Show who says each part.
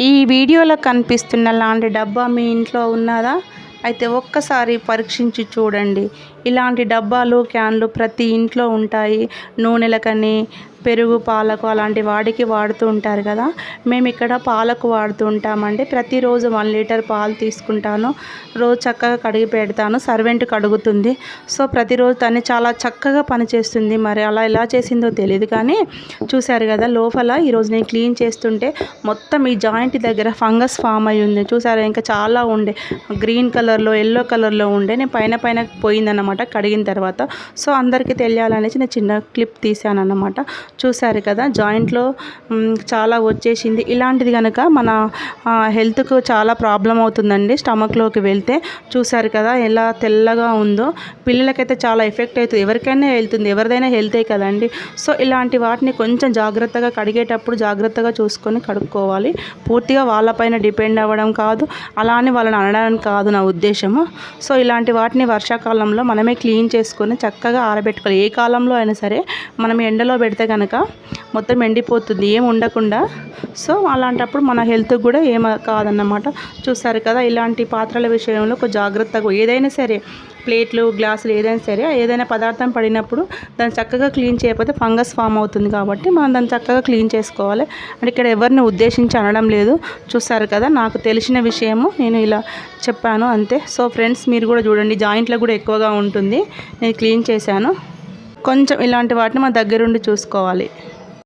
Speaker 1: ఈ వీడియోలో కనిపిస్తున్న లాంటి డబ్బా మీ ఇంట్లో ఉన్నదా? అయితే ఒక్కసారి పరీక్షించి చూడండి. ఇలాంటి డబ్బాలు క్యాన్లు ప్రతి ఇంట్లో ఉంటాయి. నూనెలకని పెరుగు పాలకు అలాంటి వాడికి వాడుతూ ఉంటారు కదా. మేము ఇక్కడ పాలకు వాడుతూ ఉంటామండి. ప్రతిరోజు వన్ లీటర్ పాలు తీసుకుంటాను. రోజు చక్కగా కడిగి పెడతాను. సర్వెంట్ కడుగుతుంది. సో ప్రతిరోజు తను చాలా చక్కగా పనిచేస్తుంది. మరి అలా ఎలా చేసిందో తెలియదు కానీ చూశారు కదా లోపల ఈరోజు నేను క్లీన్ చేస్తుంటే మొత్తం ఈ జాయింట్ దగ్గర ఫంగస్ ఫామ్ అయి ఉంది. చూసారు ఇంకా చాలా ఉండే. గ్రీన్ కలర్లో ఎల్లో కలర్లో ఉండే. నేను పైన పైన పోయిందన్నమాట కడిగిన తర్వాత. సో అందరికీ తెలియాలనేసి నేను చిన్న క్లిప్ తీసాను అన్నమాట చూశారు కదా జాయింట్లో చాలా వచ్చేసింది. ఇలాంటిది కనుక మన హెల్త్కు చాలా ప్రాబ్లం అవుతుందండి. స్టమక్లోకి వెళ్తే చూశారు కదా ఎలా తెల్లగా ఉందో. పిల్లలకైతే చాలా ఎఫెక్ట్ అవుతుంది ఎవరికైనా వెళ్తుంది ఎవరిదైనా హెల్తే కదండి. సో ఇలాంటి వాటిని కొంచెం జాగ్రత్తగా కడిగేటప్పుడు జాగ్రత్తగా చూసుకొని కడుక్కోవాలి. పూర్తిగా వాళ్ళపైన డిపెండ్ అవ్వడం కాదు. అలా అని వాళ్ళని అనడానికి కాదు నా ఉద్దేశము. సో ఇలాంటి వాటిని వర్షాకాలంలో మనమే క్లీన్ చేసుకొని చక్కగా ఆరబెట్టుకోవాలి. ఏ కాలంలో అయినా సరే మనం ఎండలో పెడితే కనుక మొత్తం ఎండిపోతుంది ఏం ఉండకుండా. సో అలాంటప్పుడు మన హెల్త్కి కూడా ఏం కాదన్నమాట. చూస్తారు కదా ఇలాంటి పాత్రల విషయంలో ఒక జాగ్రత్తగా ఏదైనా సరే ప్లేట్లు గ్లాసులు ఏదైనా సరే ఏదైనా పదార్థం పడినప్పుడు దాన్ని చక్కగా క్లీన్ చేయకపోతే ఫంగస్ ఫామ్ అవుతుంది కాబట్టి మనం దాన్ని చక్కగా క్లీన్ చేసుకోవాలి. అంటే ఇక్కడ ఎవరిని ఉద్దేశించి అనడం లేదు. చూస్తారు కదా నాకు తెలిసిన విషయము నేను ఇలా చెప్పాను అంతే. సో ఫ్రెండ్స్ మీరు కూడా చూడండి జాయింట్లో కూడా ఎక్కువగా ఉంటుంది. నేను క్లీన్ చేశాను. కొంచెం ఇలాంటి వాటిని మన దగ్గరుండి చూసుకోవాలి.